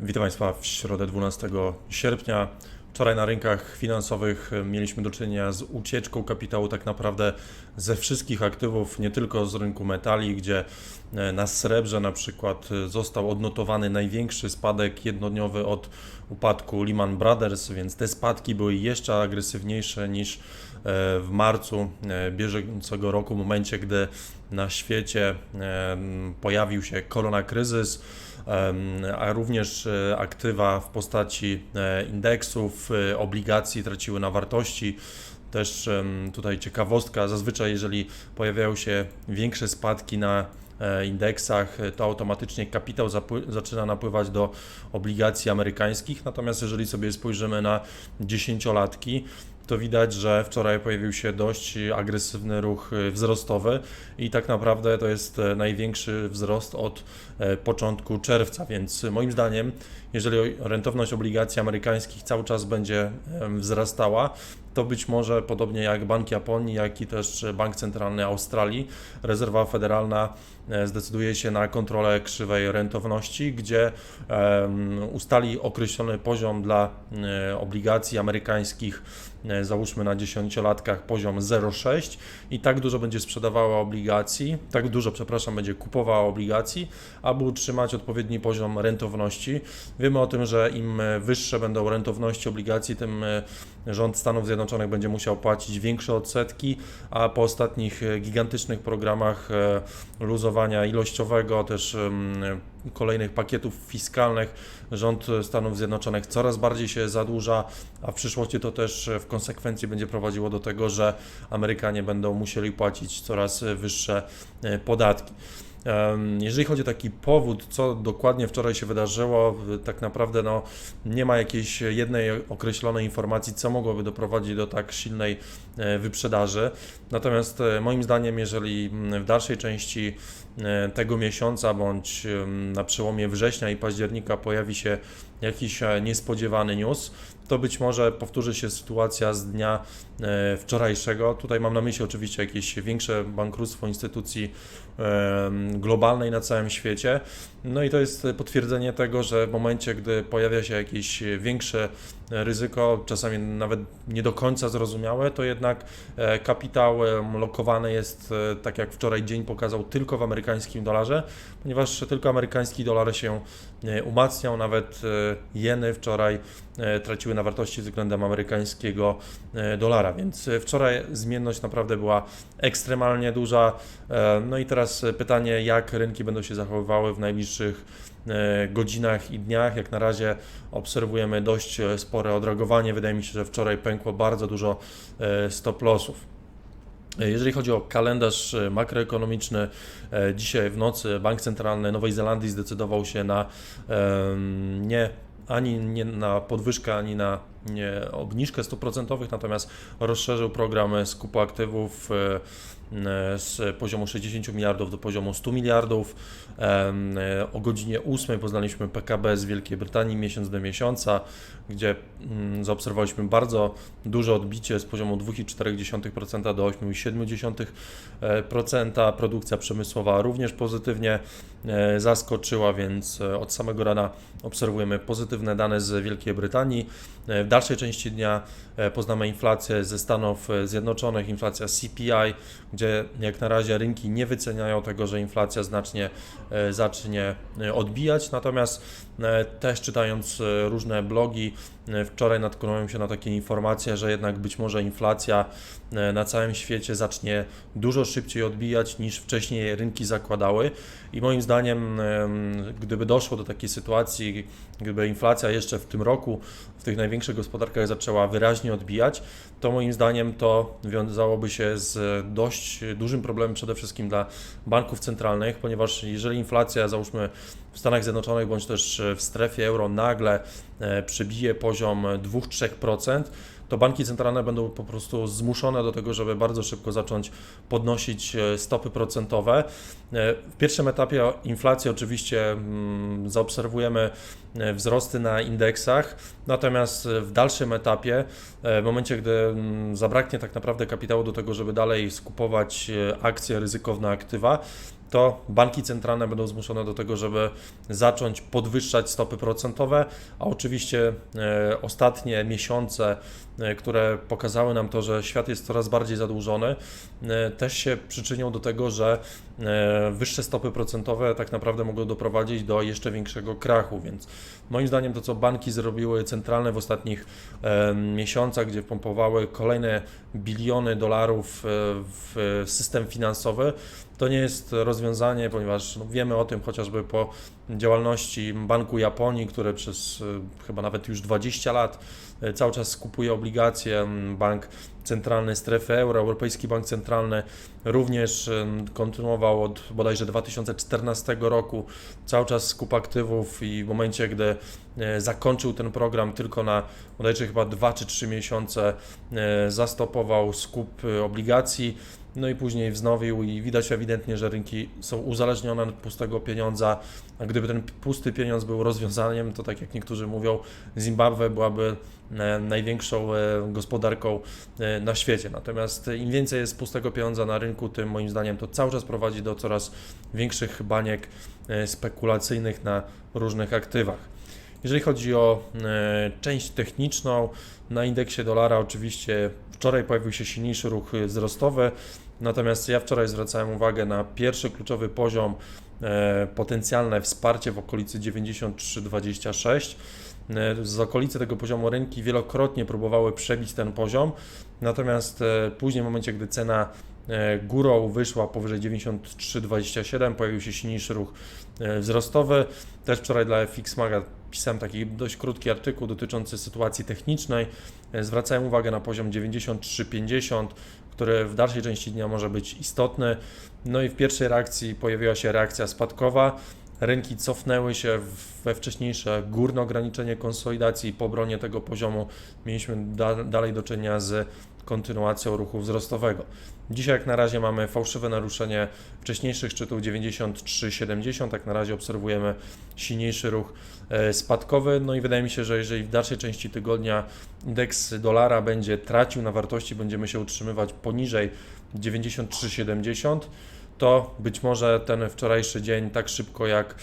Witam Państwa w środę 12 sierpnia. Wczoraj na rynkach finansowych mieliśmy do czynienia z ucieczką kapitału tak naprawdę ze wszystkich aktywów, nie tylko z rynku metali, gdzie e, na srebrze na przykład został odnotowany największy spadek jednodniowy od upadku Lehman Brothers, więc te spadki były jeszcze agresywniejsze niż e, w marcu e, bieżącego roku, momencie, gdy na świecie pojawił się koronakryzys a również e, aktywa w postaci e, indeksów, e, obligacji traciły na wartości. Też tutaj ciekawostka, zazwyczaj jeżeli pojawiają się większe spadki na indeksach, to automatycznie kapitał zaczyna napływać do obligacji amerykańskich. Natomiast jeżeli sobie spojrzymy na dziesięciolatki, to widać, że wczoraj pojawił się dość agresywny ruch y, wzrostowy i tak naprawdę to jest e, największy wzrost od e, początku czerwca, więc moim zdaniem, jeżeli rentowność obligacji amerykańskich cały czas będzie wzrastała, to być może podobnie jak Bank Japonii, jak i też Bank Centralny Australii, Rezerwa Federalna e, zdecyduje się na kontrolę krzywej rentowności, gdzie ustali określony poziom dla obligacji amerykańskich E, załóżmy na 10-latkach poziom 0,6 i tak dużo będzie sprzedawała obligacji, tak dużo, przepraszam, będzie kupowała obligacji, aby utrzymać odpowiedni poziom rentowności. Wiemy o tym, że im wyższe będą rentowności obligacji, tym e, rząd Stanów Zjednoczonych będzie musiał płacić większe odsetki, a po ostatnich e, gigantycznych programach luzowania ilościowego, też kolejnych pakietów fiskalnych rząd Stanów Zjednoczonych coraz bardziej się zadłuża, a w przyszłości to też w konsekwencji będzie prowadziło do tego, że Amerykanie będą musieli płacić coraz wyższe e, podatki. Jeżeli chodzi o taki powód, co dokładnie wczoraj się wydarzyło, tak naprawdę no, nie ma jakiejś jednej określonej informacji, co mogłoby doprowadzić do tak silnej e, wyprzedaży. Natomiast e, moim zdaniem, jeżeli w dalszej części tego miesiąca bądź na przełomie września i października pojawi się jakiś niespodziewany news, to być może powtórzy się sytuacja z dnia wczorajszego. Tutaj mam na myśli oczywiście jakieś większe bankructwo instytucji globalnej na całym świecie. No i to jest potwierdzenie tego, że w momencie, gdy pojawia się jakieś większe ryzyko, czasami nawet nie do końca zrozumiałe, to jednak e, kapitał lokowany jest, e, tak jak wczoraj dzień pokazał, tylko w amerykańskim dolarze, ponieważ tylko amerykański dolar się e, umacniał, nawet jeny wczoraj traciły na wartości względem amerykańskiego dolara, więc wczoraj zmienność naprawdę była ekstremalnie duża. No i teraz pytanie, jak rynki będą się zachowywały w najbliższych E, godzinach i dniach. Jak na razie obserwujemy dość e, spore odreagowanie. Wydaje mi się, że wczoraj pękło bardzo dużo e, stop lossów. Jeżeli chodzi o kalendarz makroekonomiczny, dzisiaj w nocy Bank Centralny Nowej Zelandii zdecydował się na nie ani nie na podwyżkę, ani na obniżkę stóp procentowych, natomiast rozszerzył program skupu aktywów E, z poziomu 60 miliardów do poziomu 100 miliardów. E, o godzinie 8 poznaliśmy PKB z Wielkiej Brytanii miesiąc do miesiąca, gdzie mm, zaobserwowaliśmy bardzo duże odbicie z poziomu 2,4% do 8,7%. Produkcja przemysłowa również pozytywnie e, zaskoczyła, więc od samego rana obserwujemy pozytywne dane z Wielkiej Brytanii. Dalszej części dnia poznamy inflację ze Stanów Zjednoczonych, inflacja CPI, gdzie jak na razie rynki nie wyceniają tego, że inflacja znacznie e, zacznie e, odbijać. Natomiast e, też czytając różne blogi, wczoraj natknąłem się na takie informacje, że jednak być może inflacja na całym świecie zacznie dużo szybciej odbijać niż wcześniej rynki zakładały. I moim zdaniem, gdyby doszło do takiej sytuacji, gdyby inflacja jeszcze w tym roku w tych największych gospodarkach zaczęła wyraźnie odbijać, to moim zdaniem to wiązałoby się z dość dużym problemem przede wszystkim dla banków centralnych, ponieważ jeżeli inflacja, załóżmy w Stanach Zjednoczonych bądź też w strefie euro nagle e, przebije poziom 2-3%, to banki centralne będą po prostu zmuszone do tego, żeby bardzo szybko zacząć podnosić e, stopy procentowe. E, w pierwszym etapie inflacji oczywiście mm, zaobserwujemy e, wzrosty na indeksach, natomiast w dalszym etapie, w momencie, gdy mm, zabraknie tak naprawdę kapitału do tego, żeby dalej skupować akcje, ryzykowne aktywa, to banki centralne będą zmuszone do tego, żeby zacząć podwyższać stopy procentowe, a oczywiście e, ostatnie miesiące, e, które pokazały nam to, że świat jest coraz bardziej zadłużony, e, też się przyczynią do tego, że wyższe stopy procentowe tak naprawdę mogą doprowadzić do jeszcze większego krachu, więc moim zdaniem to, co banki zrobiły centralne w ostatnich miesiącach, gdzie pompowały kolejne biliony dolarów w system finansowy, to nie jest rozwiązanie, ponieważ no, wiemy o tym chociażby po działalności Banku Japonii, który przez e, chyba nawet już 20 lat e, cały czas skupuje obligacje. Bank Centralny Strefy Euro, Europejski Bank Centralny również em, kontynuował od bodajże 2014 roku cały czas skup aktywów i w momencie, gdy zakończył ten program tylko na bodajże chyba 2 czy 3 miesiące, zastopował skup obligacji. No i później wznowił i widać ewidentnie, że rynki są uzależnione od pustego pieniądza, a gdyby ten pusty pieniądz był rozwiązaniem, to tak jak niektórzy mówią, Zimbabwe byłaby e, największą e, gospodarką e, na świecie. Natomiast im więcej jest pustego pieniądza na rynku, tym moim zdaniem to cały czas prowadzi do coraz większych baniek spekulacyjnych na różnych aktywach. Jeżeli chodzi o część techniczną, na indeksie dolara oczywiście wczoraj pojawił się silniejszy ruch wzrostowy, natomiast ja wczoraj zwracałem uwagę na pierwszy kluczowy poziom, e, potencjalne wsparcie w okolicy 93,26. E, Z okolicy tego poziomu rynki wielokrotnie próbowały przebić ten poziom, natomiast e, później w momencie, gdy cena górą wyszła powyżej 93,27, pojawił się silniejszy ruch wzrostowy. Też wczoraj dla FX Maga pisałem taki dość krótki artykuł dotyczący sytuacji technicznej. Zwracałem uwagę na poziom 93,50, który w dalszej części dnia może być istotny. No i w pierwszej reakcji pojawiła się reakcja spadkowa. Rynki cofnęły się we wcześniejsze górne ograniczenie konsolidacji. Po obronie tego poziomu mieliśmy da, dalej do czynienia z kontynuacją ruchu wzrostowego. Dzisiaj jak na razie mamy fałszywe naruszenie wcześniejszych szczytów 93,70, tak na razie obserwujemy silniejszy ruch e, spadkowy, no i wydaje mi się, że jeżeli w dalszej części tygodnia indeks dolara będzie tracił na wartości, będziemy się utrzymywać poniżej 93,70, to być może ten wczorajszy dzień tak szybko jak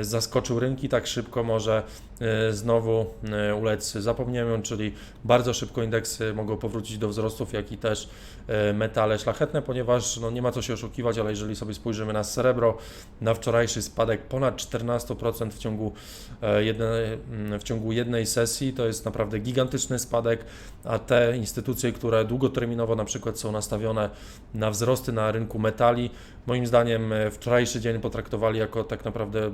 zaskoczył rynki, tak szybko może e, znowu e, ulec zapomnieniu, czyli bardzo szybko indeksy mogą powrócić do wzrostów, jak i też e, metale szlachetne, ponieważ no, nie ma co się oszukiwać, ale jeżeli sobie spojrzymy na srebro, na wczorajszy spadek ponad 14% w ciągu, e, mm, w ciągu jednej sesji, to jest naprawdę gigantyczny spadek, a te instytucje, które długoterminowo na przykład są nastawione na wzrosty na rynku metali, moim zdaniem e, wczorajszy dzień potraktowali jako tak naprawdę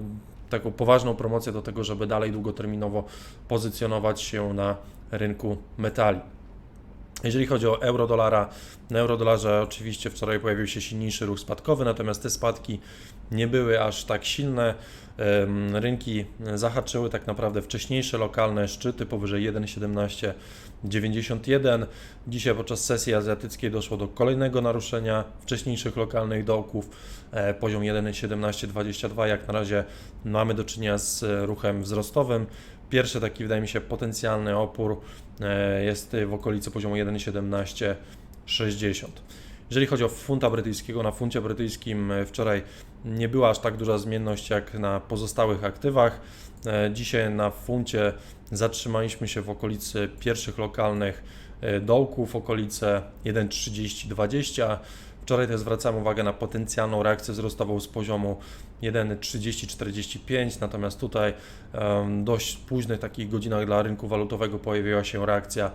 taką poważną promocję do tego, żeby dalej długoterminowo pozycjonować się na rynku metali. Jeżeli chodzi o euro-dolara, na euro-dolarze oczywiście wczoraj pojawił się silniejszy ruch spadkowy, natomiast te spadki nie były aż tak silne. Rynki zahaczyły tak naprawdę wcześniejsze lokalne szczyty powyżej 1,1791. Dzisiaj podczas sesji azjatyckiej doszło do kolejnego naruszenia wcześniejszych lokalnych dołków. E, Poziom 1,1722. Jak na razie mamy do czynienia z ruchem wzrostowym. Pierwszy taki, wydaje mi się, potencjalny opór e, jest w okolicy poziomu 1,1760. Jeżeli chodzi o funta brytyjskiego, na funcie brytyjskim e, wczoraj nie była aż tak duża zmienność jak na pozostałych aktywach. E, Dzisiaj na funcie zatrzymaliśmy się w okolicy pierwszych lokalnych e, dołków, okolice 1,3020. Wczoraj też zwracałem uwagę na potencjalną reakcję wzrostową z poziomu 1,3045, natomiast tutaj em, dość późnych takich godzinach dla rynku walutowego pojawiła się reakcja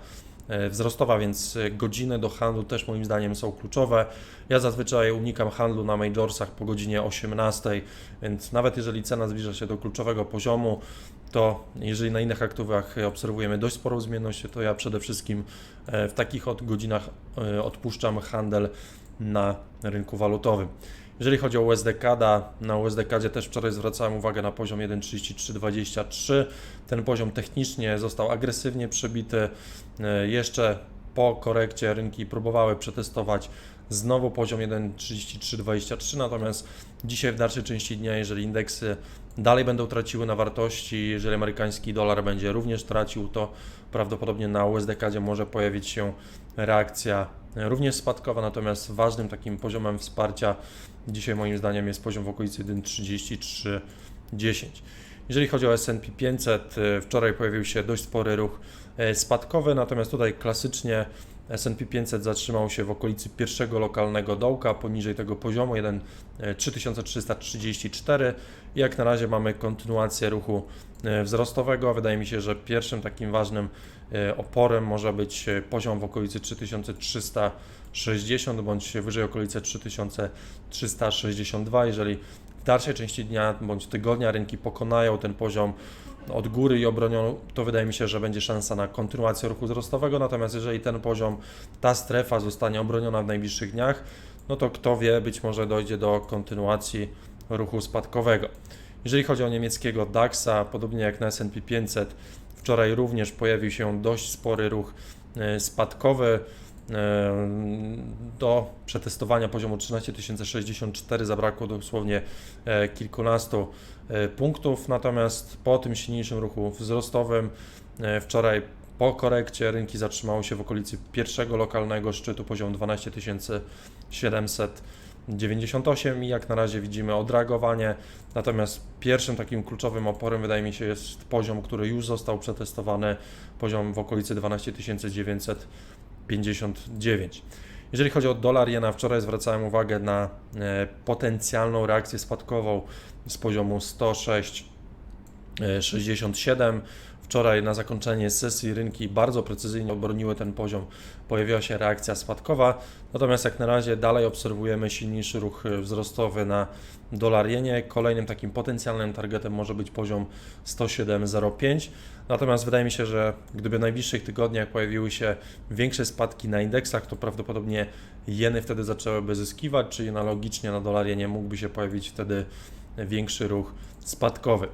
wzrostowa, więc e, godziny do handlu też moim zdaniem są kluczowe. Ja zazwyczaj unikam handlu na majorsach po godzinie 18, więc nawet jeżeli cena zbliża się do kluczowego poziomu, to jeżeli na innych aktywach obserwujemy dość sporą zmienność, to ja przede wszystkim e, w takich od godzinach e, odpuszczam handel na rynku walutowym. Jeżeli chodzi o USD-CAD, na USD-CADzie też wczoraj zwracałem uwagę na poziom 1,3323. Ten poziom technicznie został agresywnie przebity. E, Jeszcze po korekcie rynki próbowały przetestować znowu poziom 1,3323, natomiast dzisiaj w dalszej części dnia, jeżeli indeksy dalej będą traciły na wartości, jeżeli amerykański dolar będzie również tracił, to prawdopodobnie na USD może pojawić się reakcja również spadkowa, natomiast ważnym takim poziomem wsparcia dzisiaj moim zdaniem jest poziom w okolicy 1,3310. Jeżeli chodzi o S&P 500, y, wczoraj pojawił się dość spory ruch e, spadkowy, natomiast tutaj klasycznie S&P 500 zatrzymał się w okolicy pierwszego lokalnego dołka, poniżej tego poziomu 1 e, 3334. Jak na razie mamy kontynuację ruchu e, wzrostowego. Wydaje mi się, że pierwszym takim ważnym e, oporem może być e, poziom w okolicy 3360 bądź wyżej okolice 3362. Jeżeli w dalszej części dnia bądź tygodnia rynki pokonają ten poziom od góry i obronią, to wydaje mi się, że będzie szansa na kontynuację ruchu wzrostowego. Natomiast jeżeli ten poziom, ta strefa zostanie obroniona w najbliższych dniach, no to kto wie, być może dojdzie do kontynuacji ruchu spadkowego. Jeżeli chodzi o niemieckiego DAXa, podobnie jak na S&P 500, wczoraj również pojawił się dość spory ruch e, spadkowy. E, Do przetestowania poziomu 13064 zabrakło dosłownie e, kilkunastu punktów, natomiast po tym silniejszym ruchu wzrostowym e, wczoraj po korekcie rynki zatrzymały się w okolicy pierwszego lokalnego szczytu poziom 12798 i jak na razie widzimy odreagowanie. Natomiast pierwszym takim kluczowym oporem wydaje mi się jest poziom, który już został przetestowany, poziom w okolicy 12959. Jeżeli chodzi o dolar jena, wczoraj zwracałem uwagę na e, potencjalną reakcję spadkową z poziomu 106,67. Wczoraj na zakończenie sesji rynki bardzo precyzyjnie obroniły ten poziom, pojawiła się reakcja spadkowa, natomiast jak na razie dalej obserwujemy silniejszy ruch wzrostowy na dolar jenie. Kolejnym takim potencjalnym targetem może być poziom 107,05. Natomiast wydaje mi się, że gdyby w najbliższych tygodniach pojawiły się większe spadki na indeksach, to prawdopodobnie jeny wtedy zaczęłyby zyskiwać, czyli analogicznie na dolar jenie mógłby się pojawić wtedy większy ruch spadkowy.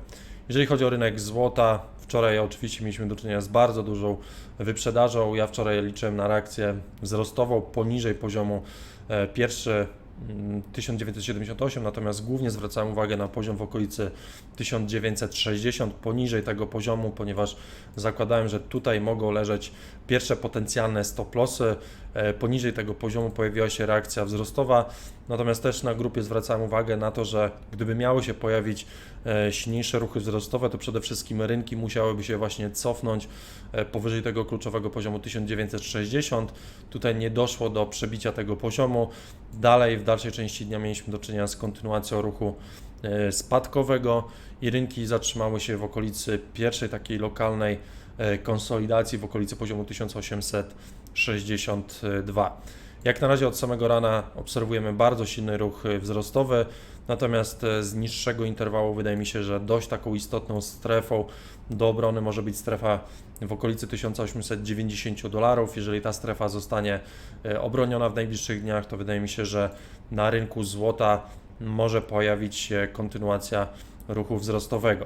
Jeżeli chodzi o rynek złota, wczoraj oczywiście mieliśmy do czynienia z bardzo dużą wyprzedażą. Ja wczoraj liczyłem na reakcję wzrostową poniżej poziomu e, pierwszy mm, 1978, natomiast głównie zwracałem uwagę na poziom w okolicy 1960, poniżej tego poziomu, ponieważ zakładałem, że tutaj mogą leżeć pierwsze potencjalne stop lossy. E, Poniżej tego poziomu pojawiła się reakcja wzrostowa, natomiast też na grupie zwracałem uwagę na to, że gdyby miały się pojawić e, silniejsze ruchy wzrostowe, to przede wszystkim rynki musiałyby się właśnie cofnąć e, powyżej tego kluczowego poziomu 1960. Tutaj nie doszło do przebicia tego poziomu. Dalej w dalszej części dnia mieliśmy do czynienia z kontynuacją ruchu e, spadkowego i rynki zatrzymały się w okolicy pierwszej takiej lokalnej konsolidacji w okolicy poziomu 1862. Jak na razie od samego rana obserwujemy bardzo silny ruch wzrostowy, natomiast e, z niższego interwału wydaje mi się, że dość taką istotną strefą do obrony może być strefa w okolicy 1890 dolarów. Jeżeli ta strefa zostanie e, obroniona w najbliższych dniach, to wydaje mi się, że na rynku złota może pojawić się kontynuacja ruchu wzrostowego.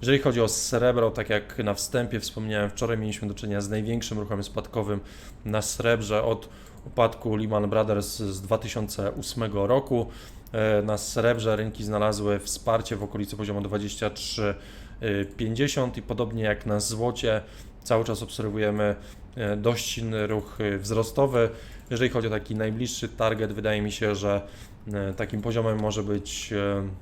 Jeżeli chodzi o srebro, tak jak na wstępie wspomniałem, wczoraj mieliśmy do czynienia z największym ruchem spadkowym na srebrze od upadku Lehman Brothers z 2008 roku. E, na srebrze rynki znalazły wsparcie w okolicy poziomu 23,50 i podobnie jak na złocie cały czas obserwujemy e, dość silny ruch e, wzrostowy. Jeżeli chodzi o taki najbliższy target, wydaje mi się, że takim poziomem może być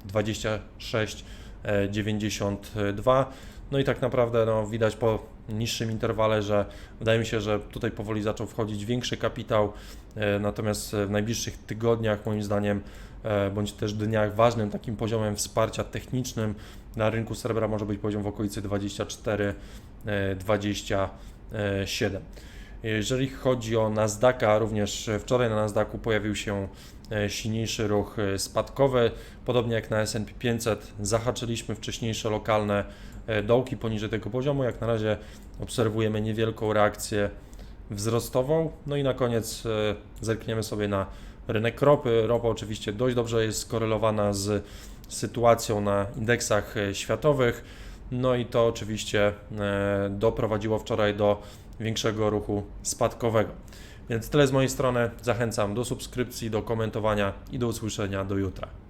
26 E, 92. No i tak naprawdę no, widać po niższym interwale, że wydaje mi się, że tutaj powoli zaczął wchodzić większy kapitał, e, natomiast w najbliższych tygodniach moim zdaniem e, bądź też dniach ważnym takim poziomem wsparcia technicznym na rynku srebra może być poziom w okolicy 24 27. Jeżeli chodzi o Nasdaqa, również wczoraj na Nasdaqu pojawił się silniejszy ruch e, spadkowy, podobnie jak na S&P 500 zahaczyliśmy wcześniejsze lokalne e, dołki poniżej tego poziomu. Jak na razie obserwujemy niewielką reakcję wzrostową. No i na koniec e, zerkniemy sobie na rynek ropy. Ropa oczywiście dość dobrze jest skorelowana z sytuacją na indeksach e, światowych. No i to oczywiście e, doprowadziło wczoraj do większego ruchu spadkowego. Więc tyle z mojej strony. Zachęcam do subskrypcji, do komentowania i do usłyszenia do jutra.